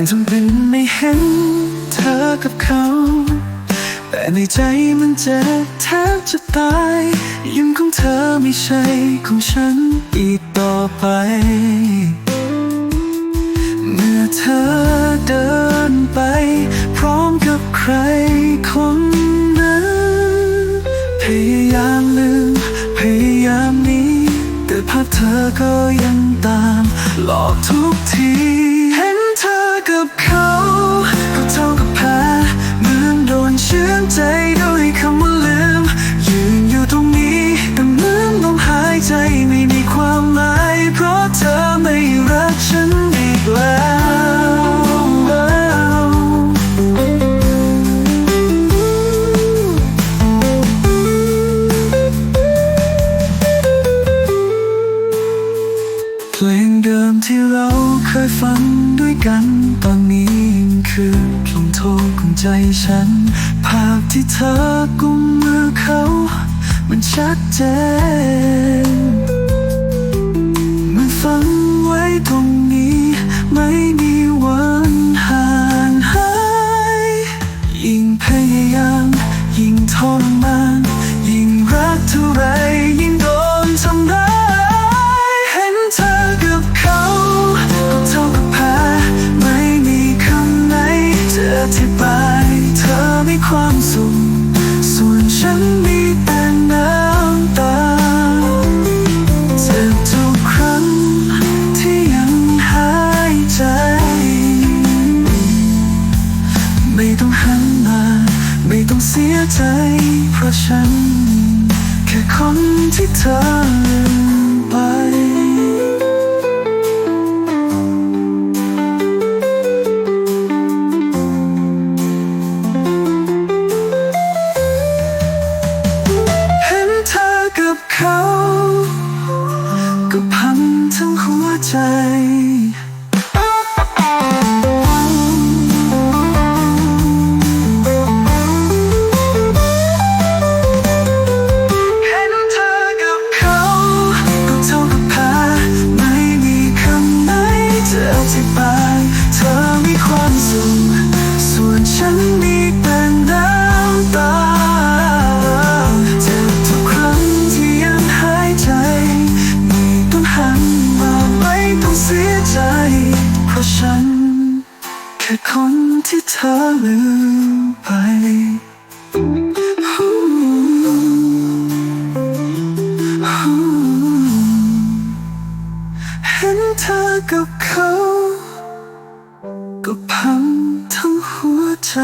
งทำเป็นไม่เห็นเธอกับเขา แต่ในใจมันเจ็บแทบจะตายยังของเธอไม่ใช่ของฉันอีกต่อไป เมื่อเธอเดินไป พร้อมกับใครคนนั้นพยายามลืมพยายามหนี้ แต่ภาพเธอก็ยังตาม หลอกทุกที กับเขา ที่เราเคยฟังด้วยกัน ตอนนี้มันคือลงโทษของใจฉัน ภาพที่เธอกุมมือเขา มันชัดเจน ใจ เพราะฉัน แค่คนที่เธอ ธอลืมไปเห็นเธอกับเขา ก็พังทั้งหัวใจ